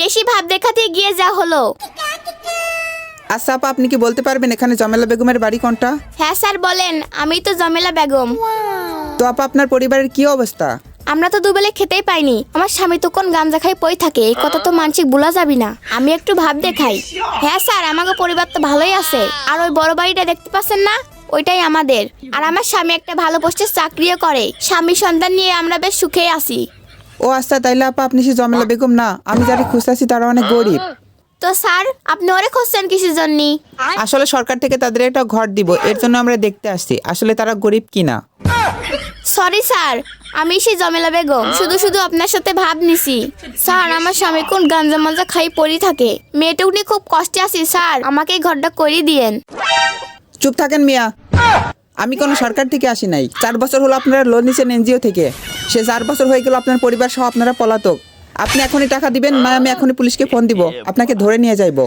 বেশি ভাব দেখাতে গিয়ে যা হলো। আচ্ছা আপা আপনি কি বলতে পারবেন এখানে জমেলা বেগমের বাড়ি কোনটা? হ্যাঁ স্যার বলেন। আমি তো জমেলা বেগম। তো আপা আপনার পরিবারের কি অবস্থা? আমরা তো দুবেলে খেতেই পাইনি। আমার স্বামী তো কোন গাঞ্জা খাই পই থাকে এই কথা তো মানসিক ভুলা যাবি না। আমি একটু ভাব দেখাই। হ্যাঁ স্যার আমাকে পরিবার তো ভালোই আছে। আর ওই বড় বাড়িটা দেখতে পাচ্ছেন না? ওইটাই আমাদের। আর আমার স্বামী একটা ভালো পোস্টে চাকরিও করে। স্বামী সন্তান নিয়ে আমরা বেশ সুখেই আছি। ও আচ্ছা তাইলে আপা আপনি সে জমেলা বেগম না আমি যারা খুঁজতেছি তারা অনেক গরিব। তো স্যার আপনি ওরে খুঁজছেন কিসের জন্য? আসলে সরকার থেকে তাদের একটা ঘর দিব এর জন্য আমরা দেখতে আসছি আসলে তারা গরিব কিনা। সরি স্যার আমি সেই জমেলা বেগম শুধু শুধু আপনার সাথে ভাব নিছি। স্যার আমার স্বামী কোন গাঞ্জা মাজা খাই পড়ি থাকে। মেয়েটুক নিয়ে খুব কষ্টে আছি স্যার আমাকে এই ঘরটা করিয়ে দিয়েন। চুপ থাকেন মিয়া। আমি কোনো সরকার থেকে আসি নাই। চার বছর হলো আপনারা লোন নিচ্ছেন এনজিও থেকে। সে চার বছর হয়ে গেল আপনার পরিবার সহ আপনারা পলাতক। আপনি এখনই টাকা দিবেন না আমি এখনই পুলিশকে ফোন দিব। আপনাকে ধরে নিয়ে যাইবো।